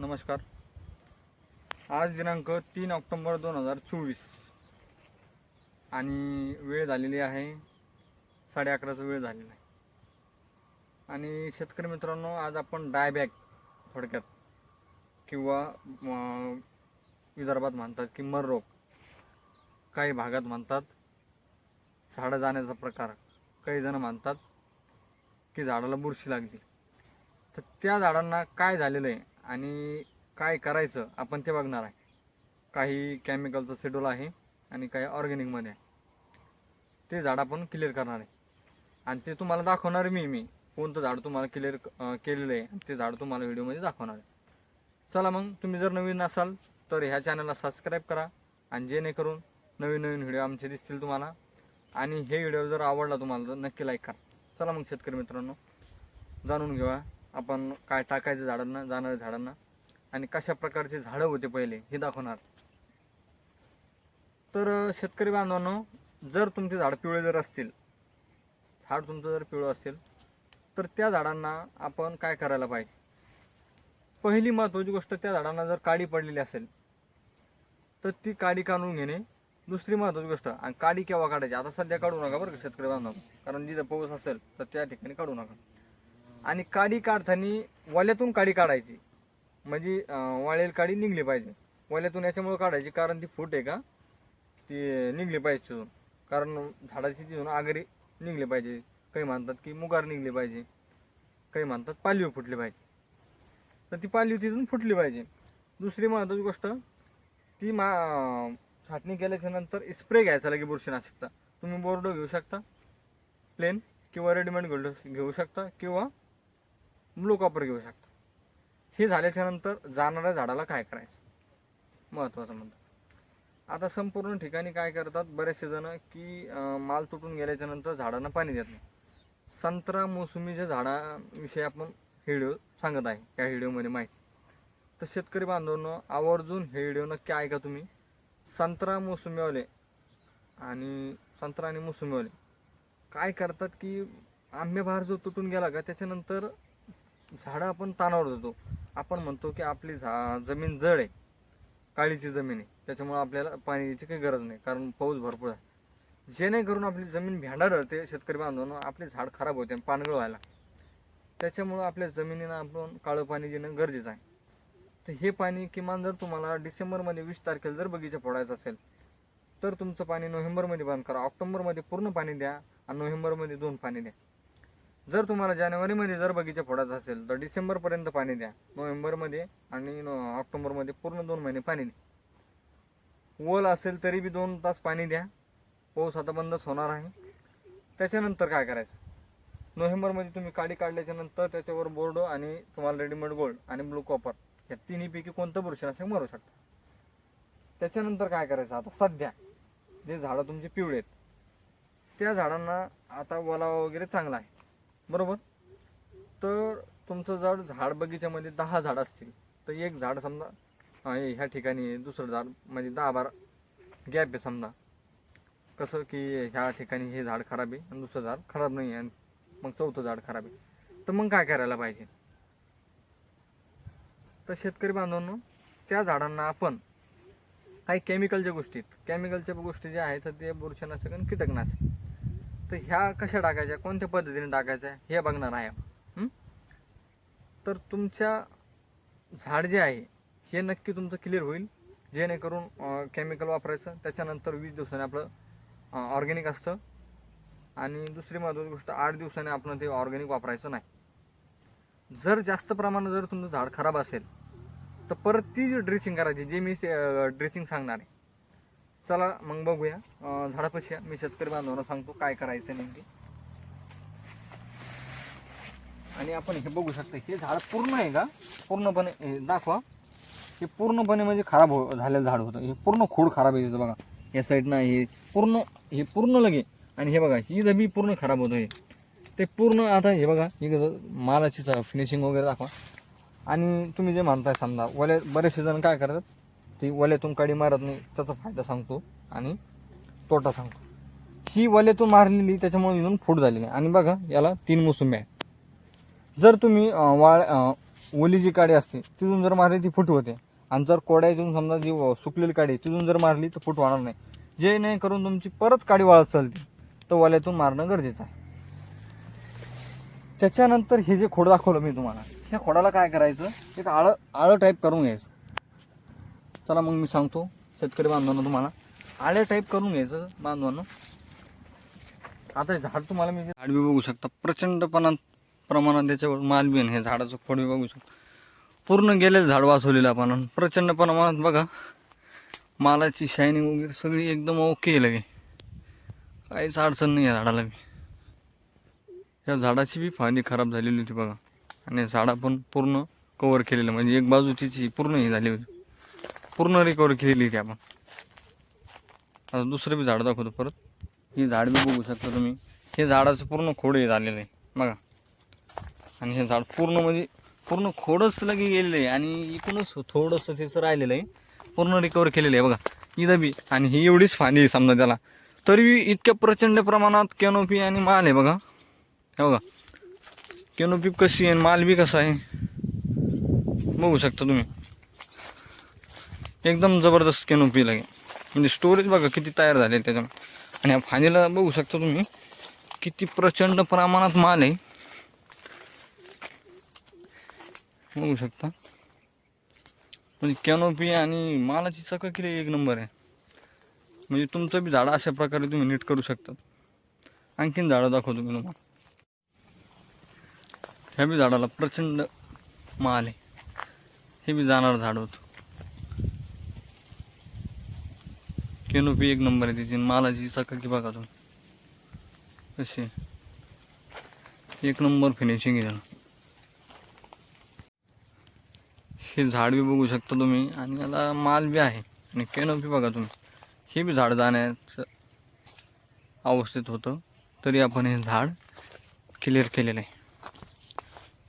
नमस्कार. आज दिनांक तीन ऑक्टोंबर दोन हजार चोवीस. आणि वेळ झालेली आहे साडे अकराचा वेळ झालेला आहे. आणि शेतकरी मित्रांनो आज आपण डायबॅग थोडक्यात किंवा विदर्भात म्हणतात की मर रोग काही भागात म्हणतात. झाडं जाण्याचा प्रकार काही जण म्हणतात की झाडाला बुरशी लागली. तर त्या झाडांना काय झालेलं आहे? आणि काय करायचं आपण ते बघणार आहे. काही केमिकलचं शेड्यूल आहे आणि काही ऑर्गॅनिकमध्ये आहे. ते झाड आपण क्लिअर करणार आहे. आणि ते तुम्हाला दाखवणार मी मी. कोणतं झाड तुम्हाला क्लिअर केलेलं आहे आणि ते झाड तुम्हाला व्हिडिओमध्ये दाखवणार आहे. चला मग तुम्ही जर नवीन असाल तर ह्या चॅनलला सबस्क्राईब करा आणि जेणेकरून नवीन नवीन व्हिडिओ आमचे दिसतील तुम्हाला. आणि हे व्हिडिओ जर आवडला तुम्हाला तर नक्की लाईक करा. चला मग शेतकरी मित्रांनो. जाणून घेऊया. आपण काय टाकायचं झाडांना जाणाऱ्या झाडांना? आणि कशा प्रकारचे झाडं होते पहिले? हे दाखवणार. तर शेतकरी बांधवांनो जर तुमचे झाड पिवळे जर असतील झाड तुमचं जर पिवळं असेल तर त्या झाडांना आपण काय करायला पाहिजे? पहिली महत्त्वाची गोष्ट त्या झाडांना जर काडी पडलेली असेल तर ती काडी काढून घेणे दुसरी महत्त्वाची गोष्ट. आणि काडी केव्हा काढायची? आता सध्या काढू नका बरं का शेतकरी बांधव कारण जिथं पाऊस असेल तर त्या ठिकाणी काढू नका. आणि काडी काढताना वाल्यातून काडी काढायची. म्हणजे वाळेल काडी निघली पाहिजे. वाल्यातून याच्यामुळे काढायची कारण ती फूट आहे का? ती निघली पाहिजे तिथून. कारण झाडाची तिथून आगरी निघली पाहिजे. काही म्हणतात की मुगार निघली पाहिजे. काही म्हणतात पालवी फुटली पाहिजे. तर ती पालवी तिथून फुटली पाहिजे. दुसरी महत्त्वाची गोष्ट ती मा छाटणी केल्याच्यानंतर स्प्रे घ्यायचा लगे बुरशीनाशकता तुम्ही बोर्डो घेऊ शकता प्लेन किंवा रेडीमेड घेऊ घेऊ शकता किंवा ब्लूकॉपर घेऊ शकता. हे झाल्याच्यानंतर जाणाऱ्या झाडाला काय करायचं? महत्त्वाचं म्हणतात. आता संपूर्ण ठिकाणी काय करतात बरेचसे जण की माल तुटून गेल्याच्यानंतर झाडांना पाणी देत नाही. संत्रा मोसमीच्या झाडाविषयी आपण व्हिडिओ सांगत आहे या व्हिडिओमध्ये माहिती. तर शेतकरी बांधवांनो आवर्जून हे व्हिडिओ नक्की ऐका तुम्ही. संत्रा मोसमीवाले आणि संत्रा आणि मोसमीवाले काय करतात की आंबेबहार जो तुटून गेला का त्याच्यानंतर झाडं आपण तानावर देतो. आपण म्हणतो की आपली झा जमीन जड आहे. काळीची जमीन आहे. त्याच्यामुळे आपल्याला पाणी द्यायची काही गरज नाही. कारण पाऊस भरपूर आहे. जेणेकरून आपली जमीन भेंडार राहते शेतकरी बांधवांना आपले झाड खराब होते पानगळ व्हायला त्याच्यामुळं आपल्या जमिनीला आपण काळं पाणी देणं गरजेचं आहे. तर हे पाणी किमान जर तुम्हाला डिसेंबरमध्ये वीस तारखेला जर बगीचा फोडायचा असेल तर तुमचं पाणी नोव्हेंबरमध्ये बंद करा. ऑक्टोबरमध्ये पूर्ण पाणी द्या आणि नोव्हेंबरमध्ये दोन पाणी द्या. जर तुम्हाला जानेवारीमध्ये जर बगीचा फोडायचा असेल तर डिसेंबरपर्यंत पाणी द्या. नोव्हेंबरमध्ये आणि नो- ऑक्टोबरमध्ये पूर्ण दोन महिने पाणी द्या. ओल असेल तरी बी दोन तास पाणी द्या. पाऊस आता बंदच होणार आहे. त्याच्यानंतर काय करायचं? नोव्हेंबरमध्ये तुम्ही काडी काढल्याच्यानंतर त्याच्यावर बोर्डो आणि तुम्हाला रेडीमेड गोल्ड आणि ब्लू कॉपर या तिन्हीपैकी कोणतं बुरशीनाशक मारू शकता? त्याच्यानंतर काय करायचं? आता सध्या जे झाडं तुमचे पिवळे आहेत त्या झाडांना आता ओलावा वगैरे चांगला आहे. बरोबर? तर तुमचं जर झाड बगीच्यामध्ये दहा झाड असतील. तर एक झाड समजा ह्या ठिकाणी आहे, दुसरं झाड म्हणजे दहा बारा गॅप आहे समजा. कसं की ह्या ठिकाणी हे झाड खराब आहे आणि दुसरं झाड खराब नाही आहे आणि मग चौथं झाड खराब आहे. तर मग काय करायला पाहिजे? तर शेतकरी बांधवांनो त्या झाडांना आपण काही केमिकलच्या गोष्टी आहेत केमिकलच्या गोष्टी ज्या आहेत तर ते बुरशीनाशक आणि कीटकनाशक. तर ह्या कशा टाकायच्या? कोणत्या पद्धतीने टाकायच्या हे बघणार आहे. तर तुमच्या झाड जे आहे हे नक्की तुमचं क्लिअर होईल. जेणेकरून केमिकल वापरायचं. त्याच्यानंतर वीस दिवसाने आपलं ऑर्गॅनिक असतं. आणि दुसरी महत्त्वाची गोष्ट आठ दिवसाने आपण ते ऑर्गॅनिक वापरायचं नाही. जर जास्त प्रमाणात जर तुमचं झाड खराब असेल तर परत ती जी ड्रेसिंग करायची जे मी ड्रेसिंग सांगणार आहे चला मग बघूया. अं, झाडापाशी या. मी शेतकरी बांधवांना सांगतो काय करायचं नेमके. आणि आपण हे बघू शकता हे झाड पूर्ण आहे का? पूर्णपणे हे दाखवा. हे पूर्णपणे म्हणजे खराब हो झालेलं झाड होतं. हे पूर्ण खोड खराब आहे बघा. या साईडनं हे पूर्ण हे पूर्ण लगे. आणि हे बघा ही जबी पूर्ण खराब होतं हे ते पूर्ण आता हे बघा हे कसं मालाची फिनिशिंग वगैरे दाखवा. आणि तुम्ही जे म्हणताय समजा वले बरेचसे जण काय करतात ती वल्यातून काडी मारत नाही त्याचा फायदा सांगतो आणि तोटा सांगतो. ही वल्यातून मारलेली त्याच्यामुळे इथून फूट झालेली आहे आणि बघा याला तीन मोसंबी आहे जर तुम्ही वाळ ओली जी काडी असते तिथून जर मारली ती फूट होते. आणि जर कोड्यातून समजा जी सुकलेली काडी तिथून जर मारली तर फूट वाढणार नाही. जे नाही करून तुमची परत काडी वाळत चालते. तर वल्यातून मारणं गरजेचं आहे. त्याच्यानंतर हे जे खोड दाखवलं मी तुम्हाला ह्या खोडाला काय करायचं? एक आळं आळं टाईप करून घ्यायचं. चला मग मी सांगतो शेतकरी बांधवांना तुम्हाला. आळ्या टाईप करून घ्यायचं बांधवांना. आता झाड तुम्हाला मी झाड बी बघू शकता. प्रचंड प्रमाणात त्याच्यावर माल बीन हे झाडाचं खोड बी बघू शकता. पूर्ण गेलेलं झाड वाचवलेलं आपण. प्रचंड प्रमाणात बघा मालाची शायनिंग वगैरे सगळी एकदम ओके लगे. काहीच अडचण नाही आहे झाडाला बी. या झाडाची बी फांदी खराब झालेली होती बघा. आणि झाडा पण पूर्ण कवर केलेलं. म्हणजे एक बाजू तिची पूर्ण ही झाली होती. पूर्ण रिकवर केलेली ती आपण. आता दुसरं बी झाड दाखवतो परत. हे झाड बी बघू शकता तुम्ही. हे झाडाचं पूर्ण खोड हे झालेलं आहे. बघा. आणि हे झाड पूर्ण म्हणजे पूर्ण खोडच लगे गेलेलं आहे. आणि इकडूनच थोडंसं त्याचं राहिलेलं आहे. पूर्ण रिकवर केलेलं आहे. बघा. इथं बी. आणि ही एवढीच फांदी आहे समजा त्याला. तरी इतक्या प्रचंड प्रमाणात कॅनोपी आणि माल आहे बघा. हे बघा. कॅनोपी कशी आहे आणि माल बी कसा आहे. बघू शकता तुम्ही. एकदम जबरदस्त कॅनोपी लागेल म्हणजे स्टोरेज बघा किती तयार झाले त्याच्यामध्ये आणि या फांदीला बघू शकता तुम्ही किती प्रचंड प्रमाणात माल आहे. बघू शकता. म्हणजे कॅनोपी आणि मालाची चकाकी एक नंबर आहे. म्हणजे तुमचं बी झाडं अशा प्रकारे तुम्ही नीट करू शकता आणखीन झाडं दाखवतो मी तुम्हाला. ह्या बी झाडाला प्रचंड माल आहे. हे बी जाणार झाड होतं. केनोपी एक नंबर आहे त्याची मालाची चकाकी बघा तुम्ही कशी एक नंबर फिनिशिंग आहे हे झाड बी बघू शकता तुम्ही. आणि याला माल बी आहे. आणि केनोपी बघा तुम्ही. हे बी झाड जाण्याचं अवस्थेत होतं. तरी आपण हे झाड क्लिअर केलेलं आहे.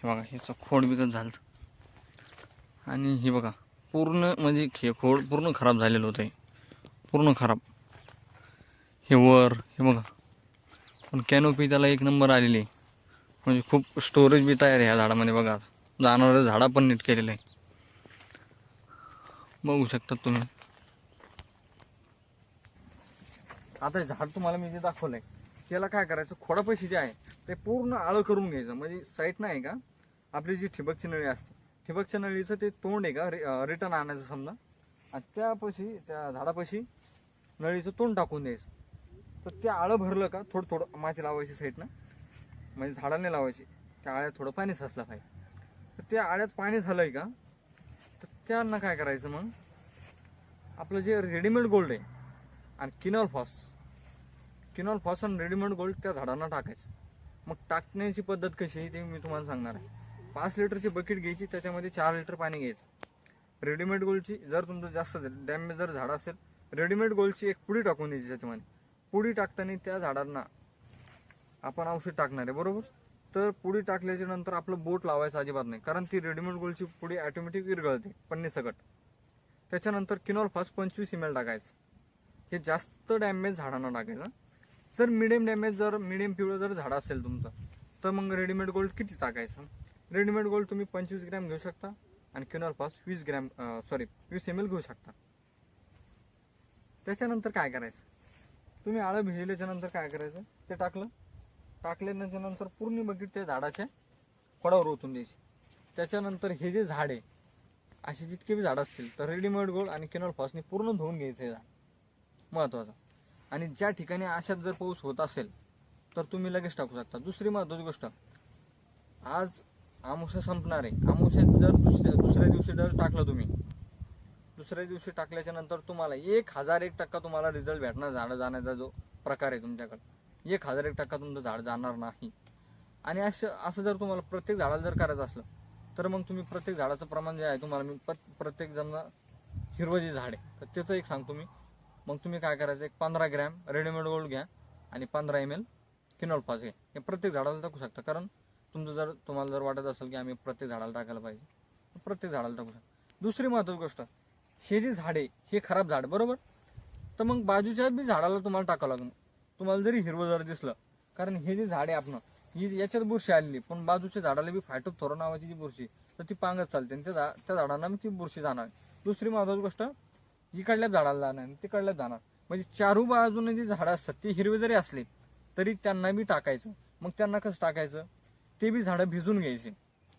हे बघा ह्याचं खोड बिकत झालं. आणि हे बघा पूर्ण म्हणजे हे खोड पूर्ण खराब झालेलं होतं पूर्ण खराब. हे वर हे बघा. पण कॅनोपी त्याला एक नंबर आलेली आहे. म्हणजे खूप स्टोरेज बी तयार आहे ह्या झाडामध्ये बघा. जाणारं झाडं पण नीट केलेलं आहे. बघू शकतात तुम्ही. आता झाड तुम्हाला मी जे दाखवलंय त्याला काय करायचं? खोडापाशी जे आहे ते पूर्ण आळं करून घ्यायचं. म्हणजे साईट नाही का? आपली जी ठिबकची नळी असते. ठिबकच्या नळीचं ते तोंड आहे का? रि रिटर्न आणायचं समजा. आणि त्यापाशी त्या झाडापाशी नळीचं तोंड टाकून द्यायचं. तर ते आळं भरलं का थोडं थोडं माती लावायची साईडनं म्हणजे झाडाने लावायची त्या आळ्यात थोडं पाणी साचलं पाहिजे. तर त्या आळ्यात पाणी झालंय का तर त्यांना काय करायचं मग? आपलं जे रेडीमेड गोल्ड आहे आणि किनॉल फॉस किनॉल फॉस आणि रेडीमेड गोल्ड त्या झाडांना टाकायचं. मग टाकण्याची पद्धत कशी आहे ते मी तुम्हाला सांगणार आहे. पाच लिटरची बकेट घ्यायची त्याच्यामध्ये चार लिटर पाणी घ्यायचं. रेडीमेड गोल्डची जर तुमचं जास्त डॅमेज जर झाड असेल रेडीमेड गोल्डची एक पुडी टाकून द्यायची त्याच्यामध्ये. पुडी टाकताना त्या झाडांना आपण औषध टाकणार आहे बरोबर? तर पुडी टाकल्याच्या नंतर आपलं बोट लावायचं अजिबात नाही कारण ती रेडीमेड गोल्डची पुडी ऑटोमॅटिक विरघळते पन्नीसकट त्याच्यानंतर किनॉल फास्ट पंचवीस एम एल टाकायचं. हे जास्त डॅमेज झाडांना टाकायचं. जर मिडियम डॅमेज जर मिडियम पिवळं जर झाड असेल तुमचं तर मग रेडीमेड गोल्ड किती टाकायचं? रेडीमेड गोल्ड तुम्ही पंचवीस ग्रॅम घेऊ शकता. आणि क्युनॉलपास वीस ग्रॅम सॉरी वीस एम एल घेऊ शकता. त्याच्यानंतर काय करायचं? तुम्ही आळं भिजल्याच्या नंतर काय करायचं? ते टाकलं. टाकल्याच्या नंतर पूर्ण बकेट त्या झाडाच्या खोडावर ओतून द्यायची. त्याच्यानंतर हे जे झाड आहे असे जितके बी झाडं असतील तर रेडीमेड गोल्ड आणि किनॉल फॉसने पूर्ण धुवून घ्यायचं हे झाड. महत्त्वाचं आणि ज्या ठिकाणी अशात जर पाऊस होत असेल तर तुम्ही लगेच टाकू शकता. दुसरी महत्त्वाची गोष्ट आज आमोशा संपणार आहे. आमोशात जर दुसऱ्या दुसऱ्या दिवशी जर टाकलं तुम्ही. दुसऱ्या दिवशी टाकल्याच्या नंतर तुम्हाला एक हजार एक टक्का तुम्हाला रिझल्ट भेटणार झाडं जाण्याचा जो प्रकार आहे तुमच्याकडे. एक हजार एक टक्का तुमचं झाड जाणार नाही. आणि असं असं जर तुम्हाला प्रत्येक झाडाला जर करायचं असलं तर मग तुम्ही प्रत्येक झाडाचं प्रमाण जे आहे तुम्हाला मी प्रत प्रत्येक जण हिरवं जे झाड आहे तर त्याचं एक सांगतो मी. मग तुम्ही काय करायचं एक पंधरा ग्रॅम रेडीमेड गोल्ड घ्या आणि पंधरा एम एल किनॉल घ्या. हे प्रत्येक झाडाला टाकू शकता. कारण तुमचं जर तुम्हाला जर वाटत असेल की आम्ही प्रत्येक झाडाला टाकायला पाहिजे प्रत्येक झाडाला टाकू शकता. दुसरी महत्त्वाची गोष्ट हे जे झाडे आहे हे खराब झाड बरोबर? तर मग बाजूच्या बी झाडाला तुम्हाला टाकावं लागणार तुम्हाला जरी हिरवं जर दिसलं कारण हे जे झाड आहे ही याच्यात बुरशी आलेली पण बाजूच्या झाडाला बी फायटोथोरा नावाची जी बुरशी तर ती पांगत चालते आणि त्या झा- त्या झाडांना मी ती बुरशी जाणार. दुसरी महत्वाची गोष्ट इकडल्याच झाडाला जाणार आणि तिकडल्या जाणार. म्हणजे चारू बाजूने जी झाडं असतात ती हिरवे जरी असले तरी त्यांना बी टाकायचं. मग त्यांना कसं टाकायचं? ते बी झाडं भिजून घ्यायचे.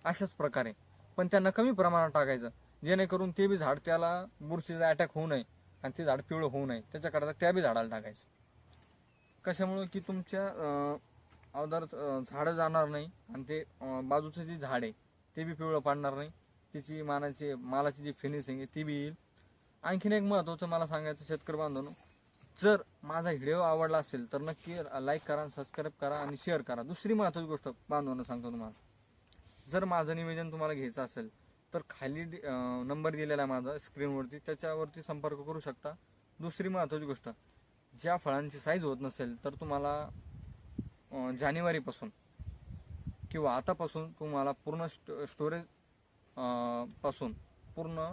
अशाच प्रकारे. पण त्यांना कमी प्रमाणात टाकायचं. जेणेकरून ते बी झाड त्याला बुरशीचा अटॅक होऊ नये आणि ते झाड पिवळं होऊ नये. त्याच्याकरता त्या बी झाडाला टाकायचं. कशामुळं की तुमच्या अं, अवधार झाडं जाणार नाही आणि ते बाजूचं जे झाड आहे ते बी पिवळं पाडणार नाही. तिची मानाची मालाची जी फिनिशिंग आहे ती बी येईल. आणखीन एक महत्त्वाचं मला सांगायचं शेतकरी बांधवांनो. जर माझा व्हिडिओ आवडला असेल तर नक्की लाईक करा सबस्क्राईब करा आणि शेअर करा. दुसरी महत्त्वाची गोष्ट बांधवांना सांगतो तुम्हाला. जर माझं निवेदन तुम्हाला घ्यायचं असेल तर खाली नंबर दिलेला आहे माझा स्क्रीनवरती. त्याच्यावरती संपर्क करू शकता. दुसरी महत्त्वाची गोष्ट ज्या फळांची साईज होत नसेल तर तुम्हाला जानेवारीपासून किंवा आतापासून तुम्हाला पूर्ण स्टो स्टोरेजपासून पूर्ण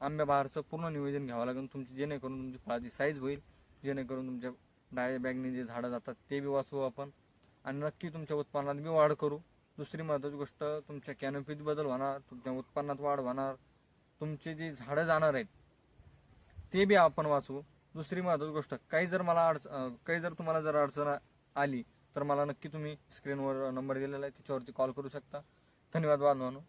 आंब्या बहारचं पूर्ण नियोजन घ्यावं लागेल. तुमची जेणेकरून तुमची फळाची साईज होईल जेणेकरून तुमच्या डाय बॅगने जे झाडं जातात ते बी वाचवू आपण. आणि नक्की तुमच्या उत्पादनात बी वाढ करू. दुसरी महत्त्वाची गोष्ट तुमच्या कॅनोपीत बदल होणार तुमच्या उत्पन्नात वाढ होणार तुमची जी झाडं जाणार आहेत ते बी आपण वाचवू दुसरी महत्त्वाची गोष्ट काही जर मला अडच काही जर तुम्हाला जर अडचण आली तर मला नक्की तुम्ही स्क्रीनवर नंबर दिलेला आहे त्याच्यावरती कॉल करू शकता. धन्यवाद बांधवांनो